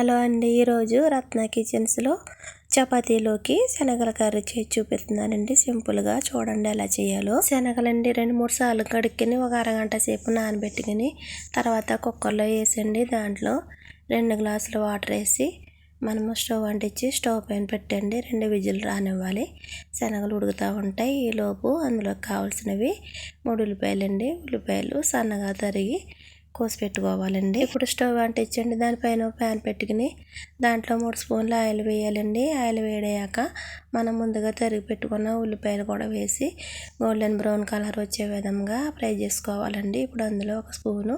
Hello అండి. ఈరోజు రత్న కిచెన్స్లో చపాతీలోకి శనగల కర్రీ చేసి చూపిస్తున్నానండి. సింపుల్గా చూడండి ఎలా చేయాలో. శనగలండి రెండు మూడు సార్లు కడుక్కుని ఒక అరగంట సేపు నానబెట్టుకుని తర్వాత కుక్కర్లో వేసండి. దాంట్లో రెండు గ్లాసులు వాటర్ వేసి మనము స్టవ్ అంటించి స్టవ్ పైన పెట్టండి. రెండు విజిల్ రానివ్వాలి. శనగలు ఉడుకుతూ ఉంటాయి. ఈలోపు అందులోకి కావాల్సినవి మూడు ఉల్లిపాయలు అండి ఉల్లిపాయలు సన్నగా తరిగి కోసి పెట్టుకోవాలండి. ఇప్పుడు స్టవ్ అంటించండి దానిపైన ప్యాన్ పెట్టుకుని దాంట్లో మూడు స్పూన్లు ఆయిల్ వేయాలండి. ఆయిల్ వేడయ్యాక మనం ముందుగా తరిగి పెట్టుకున్న ఉల్లిపాయలు కూడా వేసి గోల్డెన్ బ్రౌన్ కలర్ వచ్చే విధంగా ఫ్రై చేసుకోవాలండి. ఇప్పుడు అందులో ఒక స్పూను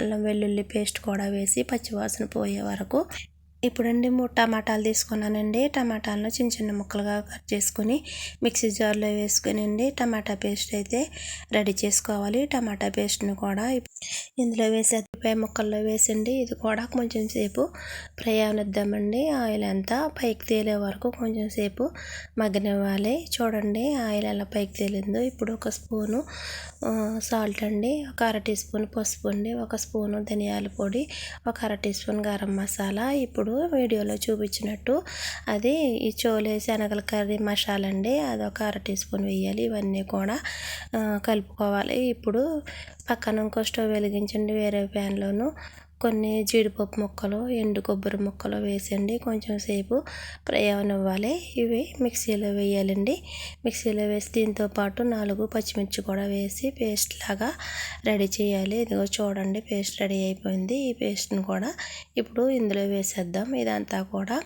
అల్లం వెల్లుల్లి పేస్ట్ కూడా వేసి పచ్చివాసన పోయే వరకు ఇప్పుడండి మూడు టమాటాలు తీసుకున్నానండి. టమాటాలను చిన్న చిన్న ముక్కలుగా కట్ చేసుకుని మిక్సీ జార్లో వేసుకుని అండి టమాటా పేస్ట్ అయితే రెడీ చేసుకోవాలి. టమాటా పేస్ట్ని కూడా ఇందులో వేసే పై ముక్కల్లో వేసండి. ఇది కూడా కొంచెం సేపు ఫ్రై అవనిద్దామండి. ఆయిల్ అంతా పైకి తేలే వరకు కొంచెం సేపు మగ్గనివ్వాలి. చూడండి ఆయిల్ ఎలా పైకి తేలిందో. ఇప్పుడు ఒక స్పూను సాల్ట్ అండి. ఒక అర టీ స్పూన్ పసుపు అండి. ఒక స్పూను ధనియాల పొడి. ఒక అర టీ స్పూన్ గరం మసాలా. ఇప్పుడు ఇప్పుడు వీడియోలో చూపించినట్టు అది ఈ చోలే శనగల కర్రీ మసాలా అండి అది ఒక అర టీ స్పూన్ వేయాలి ఇవన్నీ కూడా కలుపుకోవాలి. ఇప్పుడు పక్కన ఇంకో స్టవ్ వెలిగించండి వేరే ప్యాన్లోను. కొన్ని జీడిపప్పు ముక్కలు ఎండు కొబ్బరి ముక్కలు వేసండి. కొంచెం సేపు ఇవ్వాలి ఇవి మిక్సీలో వేయాలండి. మిక్సీలో వేసి దీంతో పాటు నాలుగు పచ్చిమిర్చి కూడా వేసి పేస్ట్ లాగా రెడీ చేయాలి. ఇదిగో చూడండి పేస్ట్ రెడీ అయిపోయింది. ఈ పేస్ట్ని కూడా ఇప్పుడు ఇందులో వేసేద్దాం. ఇదంతా కూడా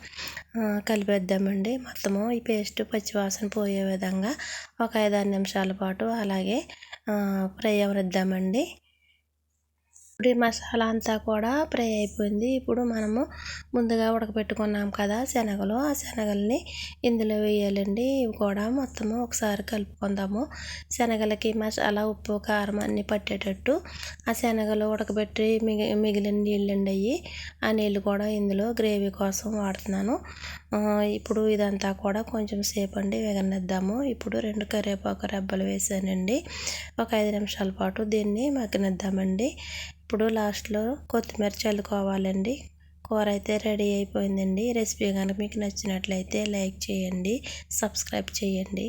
కలిపేద్దామండి. మొత్తము ఈ పేస్ట్ పచ్చివాసన పోయే విధంగా ఒక ఐదు ఆరు నిమిషాల పాటు అలాగే ఫ్రై అవనిద్దామండి ఇప్పుడు ఈ మసాలా అంతా కూడా ఫ్రై అయిపోయింది. ఇప్పుడు మనము ముందుగా ఉడకబెట్టుకున్నాం కదా శనగలు. ఆ శనగల్ని ఇందులో వేయాలండి. ఇవి కూడా మొత్తము ఒకసారి కలుపుకుందాము. శనగలకి మసాలా ఉప్పు కారం అన్నీ పట్టేటట్టు ఆ శనగలు ఉడకబెట్టి మిగి మిగిలిన నీళ్ళండి అయ్యి ఆ నీళ్ళు కూడా ఇందులో గ్రేవీ కోసం వాడుతున్నాను. ఇప్పుడు ఇదంతా కూడా కొంచెం సేపు అండి వేగనిద్దాము. ఇప్పుడు రెండు కరివేపాకు రెబ్బలు వేసానండి. ఒక ఐదు నిమిషాల పాటు దీన్ని మగ్గనిద్దామండి. ఇప్పుడు లాస్ట్లో కొత్తిమీర చల్లుకోవాలండి. కూర అయితే రెడీ అయిపోయిందండి. రెసిపీ కనుక మీకు నచ్చినట్లయితే లైక్ చేయండి సబ్స్క్రైబ్ చేయండి.